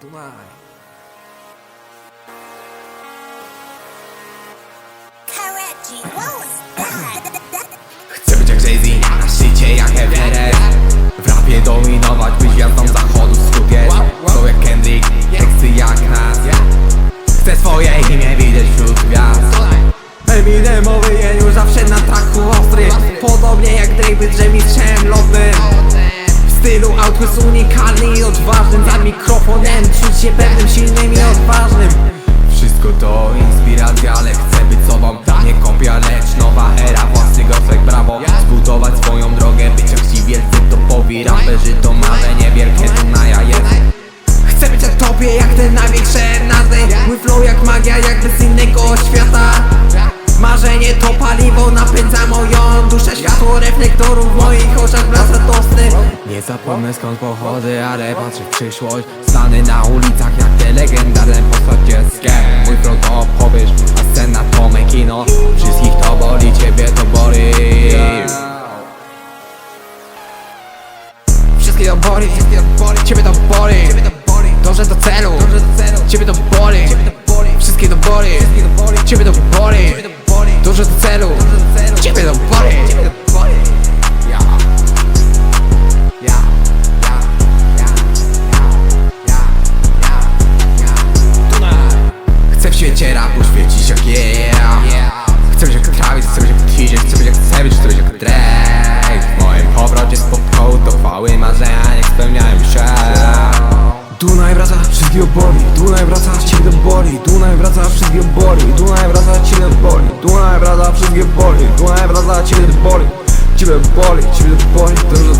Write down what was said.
That? Chcę być jak Jay-Z, na szczycie jak Everest. W rapie dominować, być gwiazdą zachodu skupiec Są jak Kendrick, teksty jak nas. Chcę swoje imię widzieć wśród gwiazd. Eminemowy już zawsze na traku ostry. Podobnie jak Drake, że mistrzem lotnym. W stylu outfit unikalny i mikrofonem czuć się pewnym, silnym i odważnym. Wszystko to inspiracja, ale chcę być sobą. Nie kopia, lecz nowa era, własny gosek, brawo. Zbudować swoją drogę, być jak ci wielcy topowi. Raperzy to marzenie, wielkie Dunaja jest. Chcę być jak tobie, jak te największe nazwy. Mój flow jak magia, jakby z innego świata. Marzenie to paliwo napędza moją duszę. Światło reflektorów w moich oczach blaska tosty Nie zapomnę skąd pochodzę, ale patrzę w przyszłość. Stanę na ulicach Mój flow to powiesz, a scena to me kino. Wszystkich to boli, ciebie to boli spełniają się. Dunaj wraca, wszystkie boli. Dunaj wraca, to boli. Dunaj wraca, wszystkie boli. Dunaj wraca, to boli. Dunaj wraca, wszystkie boli. Dunaj wraca, to boli. Ciebie boli, ciebie boli. To już